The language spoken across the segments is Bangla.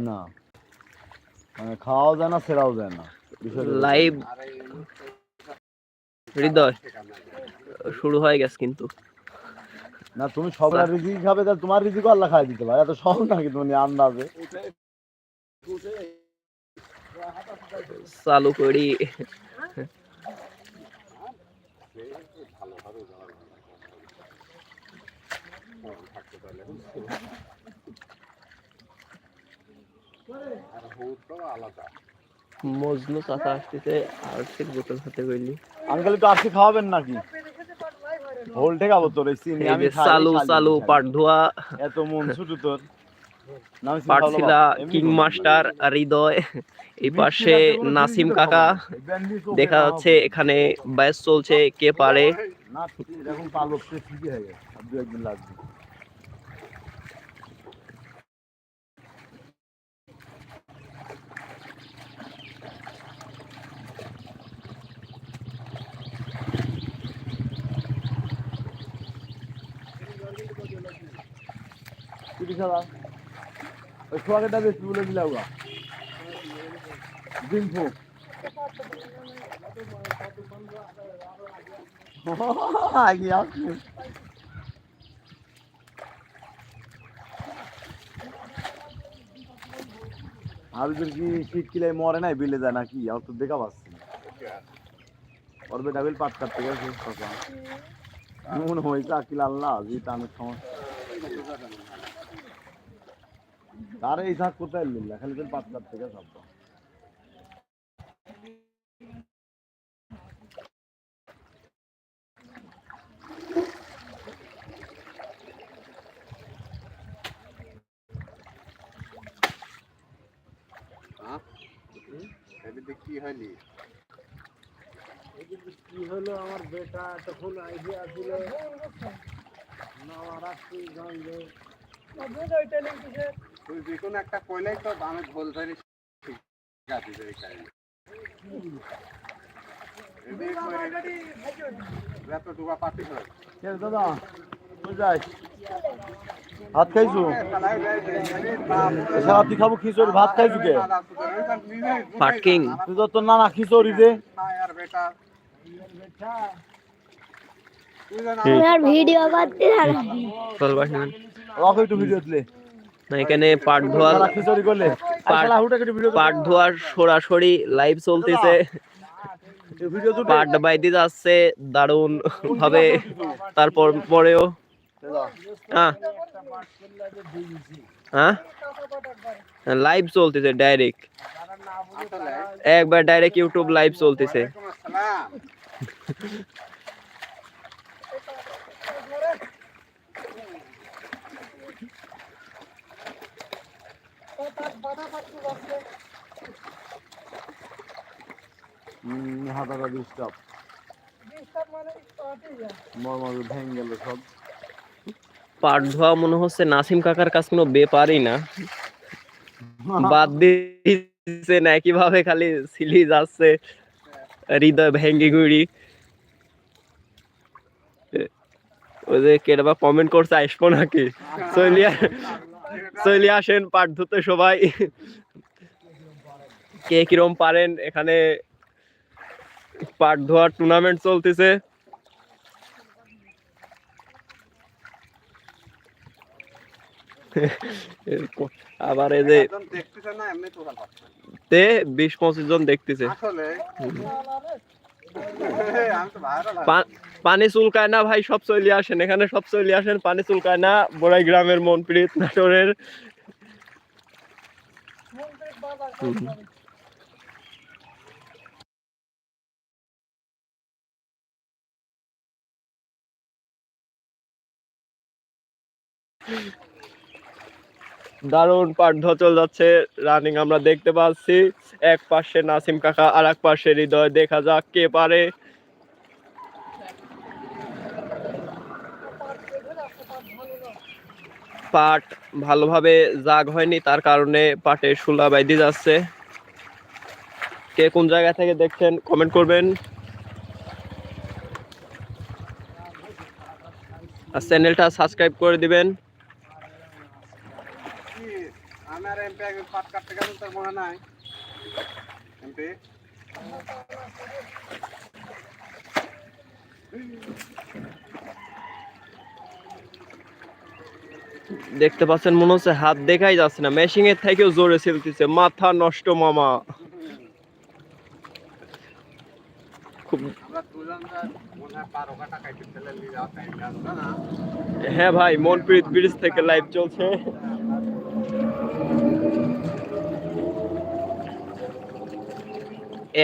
না। মানে খাওয়াও যায় না সেরাও যায় না। লাইভ হৃদয়। শুরু হয়ে গেছে কিন্তু। না তুমি সবার রিজিক খাবে তাহলে তোমার রিজিক আল্লাহ খাই দিতে পারে। এত সহজ নাকি তুমি আন্দাজে। চালু করি। মজনু চাচা আসতেছে আর্থিক বোতল হাতে কইলি। আঙ্কেল একটু আজকে খাওয়াবেন নাকি? তোর এই চিনি আমি চালু চালু পাট ধোয়া। এত মন ছুটু তোর। King master Hriday. এই পাশে নাসিম কাকা। দেখা যাচ্ছে এখানে ব্যাস চলছে কে পারে। না এখন পালক ঠিকই হয়ে গেছে। দু একদিন লাগবে। ওই আগে কি শীত কিলাই মরে নাই, বিলে যায় নাকি? আমার তো দেখা পাচ্ছি ওর বেটা বিল পাট কাটতে গেছে মনে হয়েছে আকিল আল্লাহ যে টানের সমস্যা তার এই থাক কোথায় লিল্লা খালি গেছে সব হ্যাঁ এদিকে কি হয়নি? কি হলো আমার বেটা? তখন আইডিয়া ছিল নবরাত্রি গঞ্জে তুই যে কোনো একটা কইলেই তো আমি ভুল ধরে গাছি ধরে। খাই হয় দাদা ভাত খাইছু? সারা তুই খাব খিচুড়ি ভাত খাইছু কে? পাটকিং। তুই তো তোর নানা খিচুড়ি দে। ভিডিও করতে না। একটু ভিডিও দিলে। এখানে পাট ধোয়া সারা পাট- ধোয়ার সরাসরি লাইভ চলতেছে। পাট বাইতে যাচ্ছে, দারুণ ভাবে। তারপর পরেও। হ্যাঁ। হ্যাঁ? লাইভ চলতেছে ডাইরেক্ট একবার ডাইরেক্ট ইউটিউব লাইভ চলতেছে। হাতাটা ডিস্টার্ব মর্মার ভেঙে গেল সব। পাট ধোয়া মনে হচ্ছে নাসিম কাকার কাছে কোনো বেপারই না। বাদ দিচ্ছে না একইভাবে খালি সিলি যাচ্ছে। হৃদয় ভেঙ্গি গুড়ি ওই যে কেডবা কমেন্ট করছে আসব নাকি? চলিয়া চলে আসেন পাট ধুতে সবাই। কে কিরম পারেন? এখানে পাট ধোয়ার টুর্নামেন্ট চলতেছে। আবার এই যে দেখতেছে না এমনি তো ভালো তে বিশ পঁচিশ জন দেখতেছে। পানি চুলকায় না ভাই, সব চলে আসেন এখানে সব চলে আসেন, পানি চুলকায় না বড়াই গ্রামের মনপ্রীত নাটোরের হুম। দারুণ পাঠ্য চল যাচ্ছে। রানিং আমরা দেখতে পাচ্ছি। এক পাশে নাসিম কাকা আর এক পাশে হৃদয়। দেখা যাক কে পারে। পাট ভালোভাবে জাগ হয়নি, তার কারণে পাটে শুলা বাইদি যাচ্ছে। কে কোন জায়গা থেকে দেখছেন কমেন্ট করবেন। আর চ্যানেলটা সাবস্ক্রাইব করে দিবেন। আমি আর এমপি একদিন পাট কাটতে গেলাম তোর মনে নাই। এমপি? দেখতে পাচ্ছেন মনে হচ্ছে হাত দেখাই যাচ্ছে না। মেশিং এর থেকেও জোরে ছেলতেছে। মাথা নষ্ট মামা। খুব হ্যাঁ ভাই মনপ্রীত ব্রিজ থেকে লাইভ চলছে।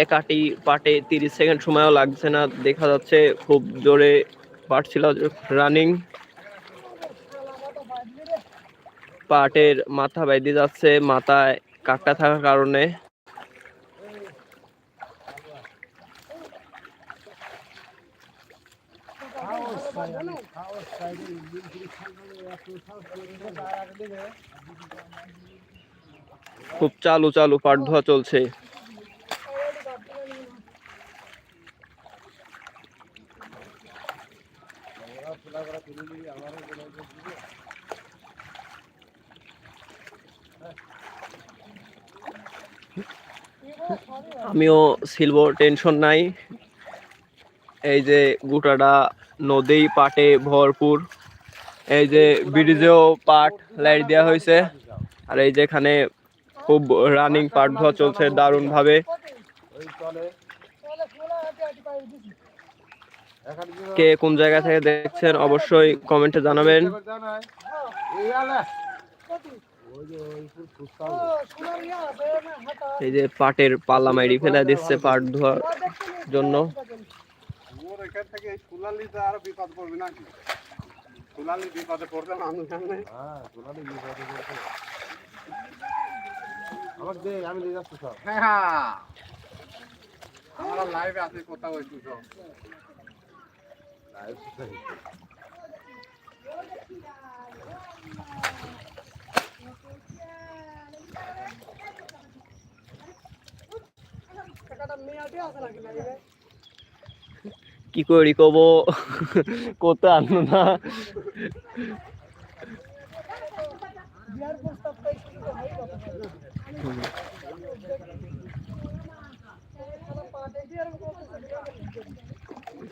এক আটি পাটে তিরিশ সেকেন্ড সময়ও লাগছে না। দেখা যাচ্ছে খুব জোরে পাট ছিল রানিং পাটের মাথা বাইদে যাচ্ছে, মাথায় কাকটা থাকার কারণে। খুব চালু চালু পাট ধোয়া চলছে। আমিও সিলবো টেনশন নাই। এই যে গোটাটা নদী পাটে ভরপুর। এই যে ব্রিজেও পাট লাইট দেওয়া হয়েছে। আর এই যেখানে খুব রানিং পাট ধোয়া চলছে দারুণ ভাবে কে কোন জায়গা থেকে দেখছেন অবশ্যই কমেন্টে জানাবেন। এই যে পাটের পাল্লা মাইরি ফেলে দিচ্ছে পাট ধোয়ার জন্য। মোর এখান থেকে এই সুলালিতে আরও বিপদ পড়বে নাকি সুলালি বিপদে পড়বে মানুষ সামনে আমার দে আমি দিয়ে যাচ্ছি সব হ্যাঁ আমরা লাইভে আছি কোথাও ওই দুটো কি করি কব? কোথা আনো না?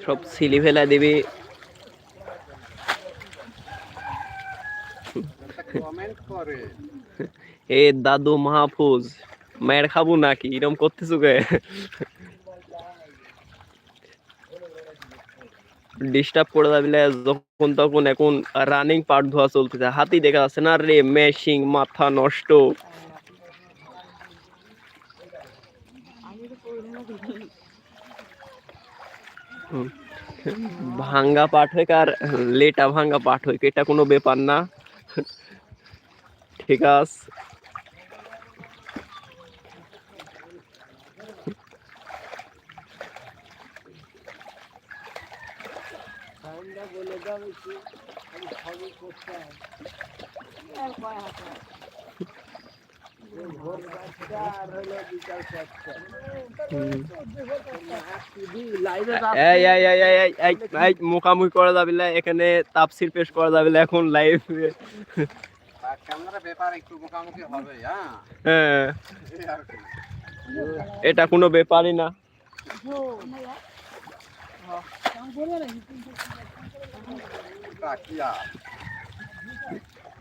সব সিলি ফেলা দিবি। এ দাদু মাহফুজ, মায়ের খাব নাকি? এরকম করতেছো কে? ডিস্টার্ব করে দিলে যখন তখন এখন রানিং পার্ট ধোয়া চলতেছে। হাতি দেখা যাচ্ছে না রে মেশিং মাথা নষ্ট। ভাঙ্গা পাঠ হয় আর লেটা ভাঙ্গা পাঠ হয় এটা কোনো ব্যাপার না। ঠিক আছে টাইমটা বলে দাও একটু আমি সবই করতে হবে ভোর পাঁচটা আর হলো বিকাল চারটা লাইভে এই এই এই এই এই এই এই মুখামুখি করা যাবে না এখানে তাপসির পেশ করা যাবে না এখন লাইভ হ্যাঁ? হ্যাঁ। এটা কোনো ব্যাপারই না।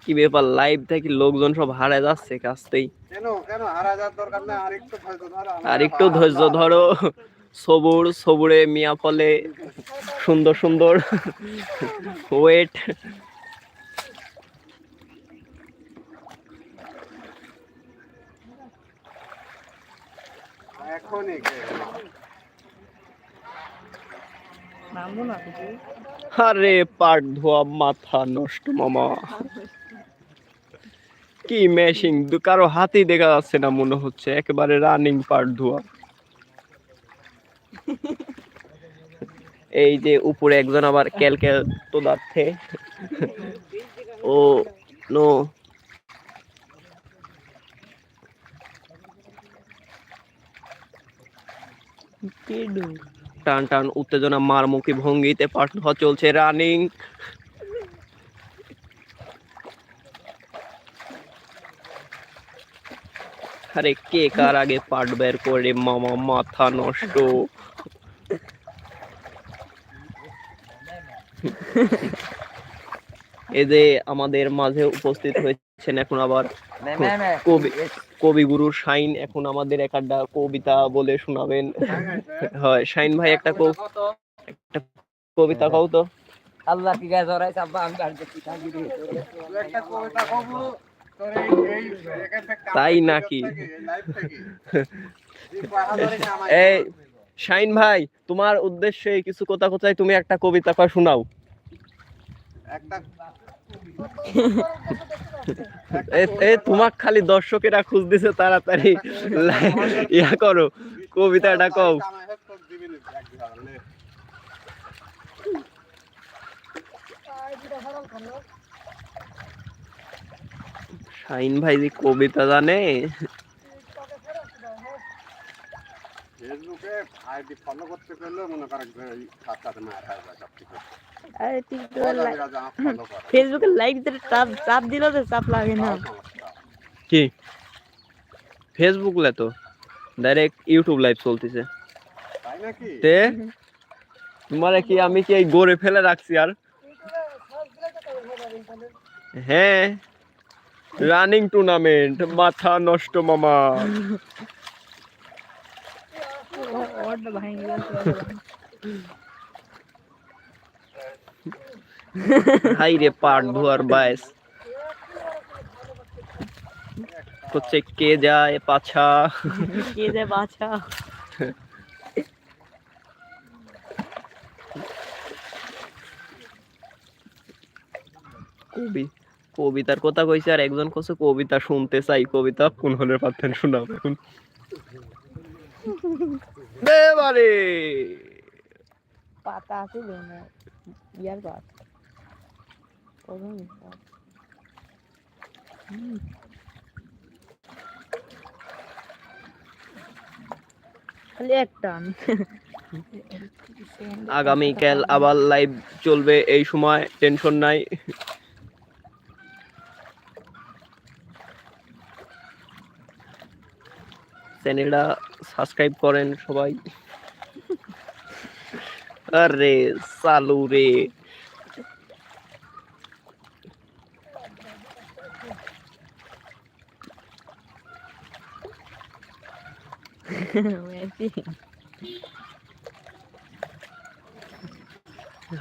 কি ব্যাপার লাইভ থেকে লোকজন সব হারায় যাচ্ছে কাছতেই কেন কেন হারা যাওয়ার দরকার নেই? আর একটু ধৈর্য ধরো। আর একটু ধৈর্য ধরো। সবুর সবুরে মিয়া ফলে। সুন্দর সুন্দর। ওয়েট আরে পাট ধোয়া মাথা নষ্ট মামা। কি মেশিং কারও হাতেই দেখা যাচ্ছে না মনে হচ্ছে একেবারে রানিং পাট ধোয়া। এই যে উপরে একজন আবার ক্যালক্যাল তো দাচ্ছে ও নো। টান টান উত্তেজনা মারমুখী ভঙ্গিতে পাঠ চলছে রানিং আরে কে কার আগে পাট বের করে মামা মাথা নষ্ট। এই যে আমাদের মাঝে উপস্থিত হয়েছেন এখন আবার কবি কবিগুরু শাইন এখন আমাদের এক আড্ডা কবিতা বলে শোনাবেন। হয় শাইন ভাই একটা একটা কবিতা কও তো। আল্লাহ কি গাছ ধরাই চাপা আমি আর দেখি থাকি একটা কবিতা কব। তাই নাকি? এই। শাইন ভাই তোমার উদ্দেশ্যে কিছু কথা কোথায় তুমি একটা কবিতা কয় শোনাও? একটা এ এ তোমাক খালি দর্শকেরা খুঁজ দিছে তাড়াতাড়ি। ইয়া করো কবিতাটা কও। দিবি নি এক বিঘা, লে। শাইন ভাই যে কবিতা জানে ফেসবুকে লাইক দিতে চাপ চাপ দিলেও তো চাপ লাগে না। কি? ফেসবুক লে তো ডাইরেক্ট ইউটিউব লাইভ চলতেছে। তে? তোমারে কি আমি কি এই গড়ে ফেলে রাখছি আর? হ্যাঁ। রানিং টুর্নামেন্ট মাথা নষ্ট মামা। হাই রে পাট ধোয়ার বায়স হচ্ছে কে যায় পাছা? কে যে বাছা কবি। কবিতার কথা কইছে আর একজন কইছে কবিতা শুনতে চাই কবিতা কোন হলের পাচ্ছেন শোনাও এখন। এবারে পাতা আছে না ইয়ার একটা আগামীকাল আবার লাইভ চলবে এই সময় টেনশন নাই। চ্যানেলটা সাবস্ক্রাইব করেন সবাই। আরে চালু রে।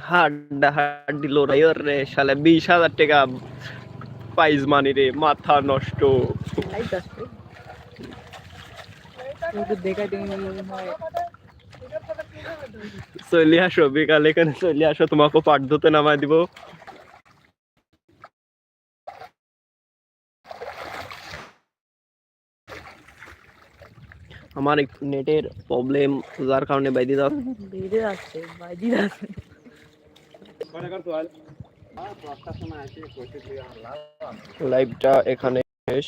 হাড্ডা হাড্ডি লড়াই রে বিশ হাজার টাকা প্রাইজ মানি রে, মাথা নষ্ট। তুমি মনে হয়। চলে আসো বিকাল এখানে চলে আসো তোমাকে পাট ধুতে নামাই দিব। আমার একটু নেটের প্রবলেম যার কারণে বাইরে যাও। বেড়ে যাচ্ছে বাজি যাচ্ছে। আর দশটার সময় আসি কইতে দিয়ে আমার লাভ লাইভটা এখানে শেষ।